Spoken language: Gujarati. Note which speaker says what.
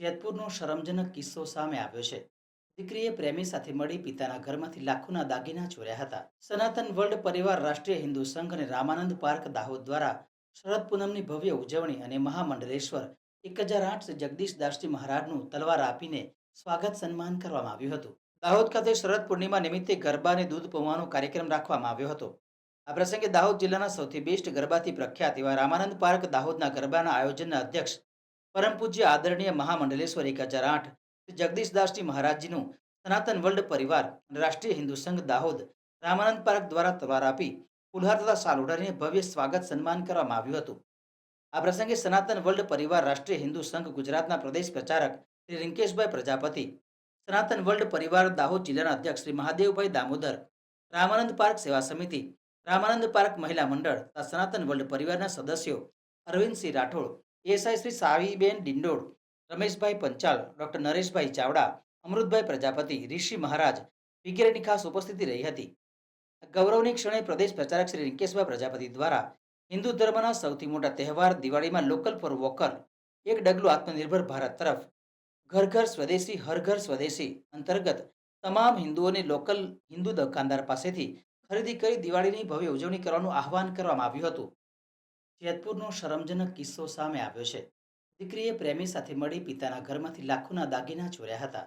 Speaker 1: જેતપુરનો શરમજનક કિસ્સો સામે આવ્યો છે. દીકરીએ પ્રેમી સાથે મળી પિતાના ઘરમાંથી લાખોના દાગીના ચોર્યા હતા. સનાતન વર્લ્ડ પરિવાર રાષ્ટ્રીય હિન્દુ સંઘ અને રામાનંદ પાર્ક દાહોદ દ્વારા શરદ પૂનમની ભવ્ય ઉજવણી અને મહામંડલેશ્વર એક હજાર આઠ જગદીશ દાસજી મહારાજનું તલવાર આપીને સ્વાગત સન્માન કરવામાં આવ્યું હતું. દાહોદ ખાતે શરદ પૂર્ણિમા નિમિત્તે ગરબા અને દૂધ પૌવાનો કાર્યક્રમ રાખવામાં આવ્યો હતો. આ પ્રસંગે દાહોદ જિલ્લાના સૌથી બેસ્ટ ગરબાથી પ્રખ્યાત એવા રામાનંદ પાર્ક દાહોદના ગરબાના આયોજનના અધ્યક્ષ પરમ પૂજ્ય આદરણીય મહામંડલેશ્વર એક હજાર આઠ, શ્રી જગદીશદાસજી મહારાજજીનું સનાતન વર્લ્ડ પરિવાર રાષ્ટ્રીય હિન્દુ સંઘ દાહોદ રામાનંદ પાર્ક દ્વારા તવાર આપી ફુલહાર તથા સાલોડાને ભવ્ય સ્વાગત સન્માન કરવામાં આવ્યું હતું. આ પ્રસંગે સનાતન વર્લ્ડ પરિવાર રાષ્ટ્રીય હિન્દુ સંઘ ગુજરાતના પ્રદેશ પ્રચારક શ્રી રિંકેશભાઈ પ્રજાપતિ, સનાતન વર્લ્ડ પરિવાર દાહોદ જિલ્લાના અધ્યક્ષ શ્રી મહાદેવભાઈ દામોદર, રામાનંદ પાર્ક સેવા સમિતિ, રામાનંદ પાર્ક મહિલા મંડળ તથા સનાતન વર્લ્ડ પરિવારના સદસ્યો અરવિંદસિંહ રાઠોડ એએસઆઈ શ્રી સાવીબેન ડિંડોળ, રમેશભાઈ પંચાલ, ડોક્ટર નરેશભાઈ ચાવડા, અમૃતભાઈ પ્રજાપતિ, ઋષિ મહારાજ વગેરેની ખાસ ઉપસ્થિતિ રહી હતી. ગૌરવની ક્ષણે પ્રદેશ પ્રચારક શ્રી રિંકેશભાઈ પ્રજાપતિ દ્વારા હિન્દુ ધર્મના સૌથી મોટા તહેવાર દિવાળીમાં લોકલ ફોર વોકર એક ડગલું આત્મનિર્ભર ભારત તરફ, ઘર ઘર સ્વદેશી, હર ઘર સ્વદેશી અંતર્ગત તમામ હિન્દુઓને લોકલ હિન્દુ દુકાનદાર પાસેથી ખરીદી કરી દિવાળીની ભવ્ય ઉજવણી કરવાનું આહવાન કરવામાં આવ્યું હતું. જેતપુરનો શરમજનક કિસ્સો સામે આવ્યો છે. દીકરીએ પ્રેમી સાથે મળી પિતાના ઘરમાંથી લાખોના દાગીના ચોર્યા હતા.